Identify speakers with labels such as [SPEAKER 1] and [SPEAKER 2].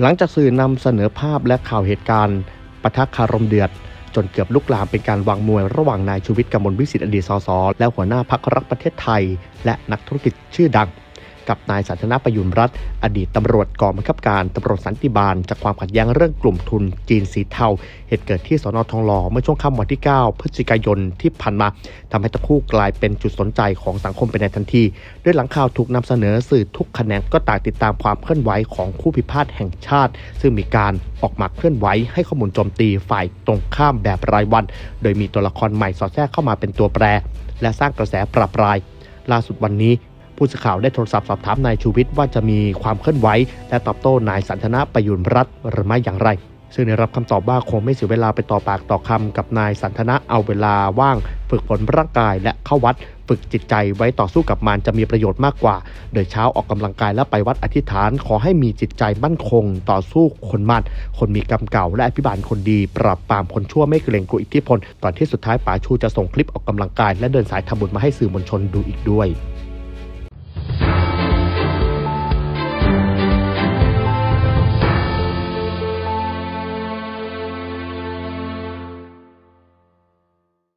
[SPEAKER 1] หลังจากสื่อนำเสนอภาพและข่าวเหตุการณ์ปะทะคารมเดือด จนเกือบลุกลามเป็นการวางมวยระหว่างนายชูวิทย์กมลวิสิทธิ์อดีตสสและหัวหน้าพักรักประเทศไทย และนักธุรกิจชื่อดัง กับนายสันทนาประยุนรัตน์อดีตตำรวจกองบังคับการตำรวจสันติบาล จากความขัดแย้งเรื่องกลุ่มทุนจีนสีเทา เหตุเกิดที่สนทองหล่อเมื่อช่วงค่ำวันที่ 9 พฤศจิกายนที่ผ่านมาทำให้ทั้งคู่กลายเป็นจุดสนใจของสังคมไปในทันทีด้วยหลังข่าวถูกนำเสนอสื่อทุกแขนงก็ต่างติดตามความเคลื่อนไหวของคู่พิพาทแห่งชาติ ซึ่งมีการออกมาเคลื่อนไหวให้ข้อมูลโจมตีฝ่ายตรงข้ามแบบรายวัน โดยมีตัวละครใหม่สอดแทรกเข้ามาเป็นตัวแปร และสร้างกระแสปรับรายล่าสุดวันนี้ ผู้สื่อข่าวได้โทรศัพท์สอบถามนายชูวิทย์ว่าจะมีความเคลื่อนไหวและตอบโต้นายสันทนาประยุนรัตน์หรือไม่อย่างไร ซึ่งได้รับคำตอบว่าคงไม่เสียเวลาไปต่อปากต่อคำกับนายสันทนาเอาเวลาว่าง ฝึกฝนร่างกายและเข้าวัด ฝึกจิตใจไว้ต่อสู้กับมันจะมีประโยชน์มากกว่า โดยเช้าออกกำลังกายและไปวัดอธิษฐาน ขอให้มีจิตใจมั่นคง ต่อสู้คนมันคนมีกรรมเก่า และอภิบาลคนดี ปราบปรามคนชั่วไม่เกรงกลัวอิทธิพลก่อนที่สุดท้ายป๋าชูจะส่งคลิปออกกำลังกาย และเดินสายทำบุญมาให้สื่อมวลชนดูอีกด้วย